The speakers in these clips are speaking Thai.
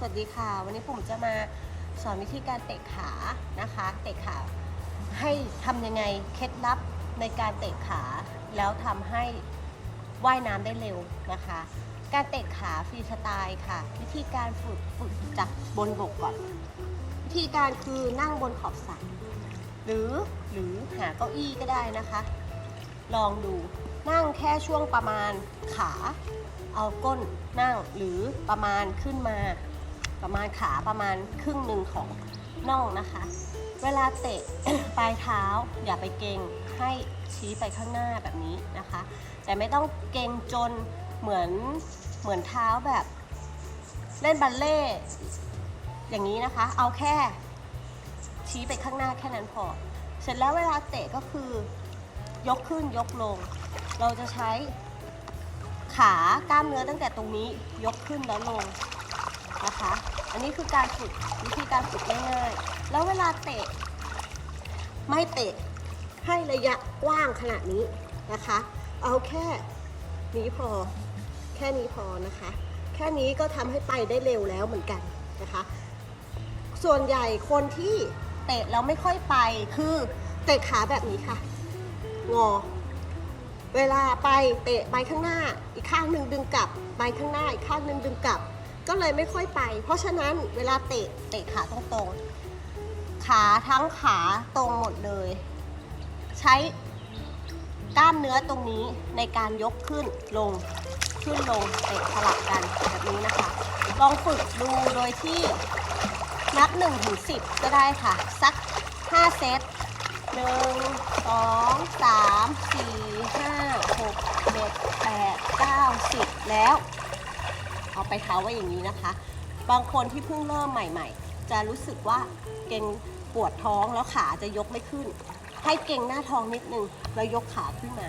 สวัสดีค่ะ วันนี้ผมจะมาสอนวิธีการเตะขานะคะ เตะขาให้ทำยังไงเคล็ดลับในการเตะขา แล้วทำให้ว่ายน้ำได้เร็วนะคะ การเตะขาฟรีสไตล์ค่ะ วิธีการฝึกฝึกจากบนบกก่อน วิธีการคือนั่งบนขอบสระหรือหรือหาเก้าอี้ก็ได้นะคะ ลองดูนั่งแค่ช่วงประมาณขาเอาก้นนั่งหรือประมาณขึ้นมา ประมาณขาประมาณครึ่งหนึ่งของน่องนะคะ เวลาเตะ ปลายเท้า อย่าไปเกรงให้ชี้ไปข้างหน้าแบบนี้นะคะ แต่ไม่ต้องเกรงจนเหมือนเหมือนเท้าแบบเล่นบัลเล่ต์อย่างนี้นะคะ เอาแค่ชี้ไปข้างหน้าแค่นั้นพอ เสร็จแล้วเวลาเตะก็คือยกขึ้นยกลง เราจะใช้ขากล้ามเนื้อตั้งแต่ตรงนี้ยกขึ้นแล้วลง นะคะ อันนี้คือการฝึกวิธีการฝึกง่ายๆ แล้วเวลาเตะ ไม่เตะให้ระยะกว้างขนาดนี้นะคะ เอาแค่นี้พอ แค่นี้พอนะคะ แค่นี้ก็ทำให้ไปได้เร็วแล้วเหมือนกันนะคะ ส่วนใหญ่คนที่เตะแล้วไม่ค่อยไปคือเตะขาแบบนี้ค่ะ งอ เวลาไปเตะไปข้างหน้า อีกข้างหนึ่งดึงกลับ ไปข้างหน้าอีกข้างหนึ่งดึงกลับ ก็เลยไม่ค่อยไป เพราะฉะนั้นเวลาเตะเตะขาตรงๆ ขาทั้งขาตรงหมดเลย ใช้กล้ามเนื้อตรงนี้ในการยกขึ้นลงขึ้นลงเตะสลับกันแบบนี้นะคะ ลองฝึกดูโดยที่นับ1ถึง10 ก็ได้ค่ะ สัก 5 เซตหนึ่งสองสามสี่ห้าหกเจ็ดแปดเก้าสิบแล้ว เอาไปเท้าไว้อย่างนี้นะคะ บางคนที่เพิ่งเริ่มใหม่ ๆ จะรู้สึกว่าเกร็งปวดท้องแล้วขาจะยกไม่ขึ้น ให้เกร็งหน้าท้องนิดนึงแล้วยกขาขึ้นมา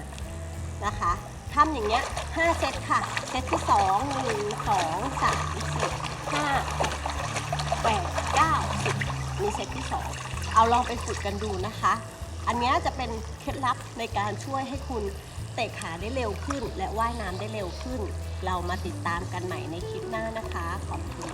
นะคะทำอย่างเงี้ย5เซตค่ะ เซตที่ 2 1 2 3 4 5 8 9 10 มีเซตที่ 2 เอาลองไปฝึกกันดูนะคะ อันนี้จะเป็นเคล็ดลับในการช่วยให้คุณเตะขาได้เร็วขึ้น และว่ายน้ำได้เร็วขึ้น เรามาติดตามกันใหม่ในคลิปหน้านะคะ ขอบคุณ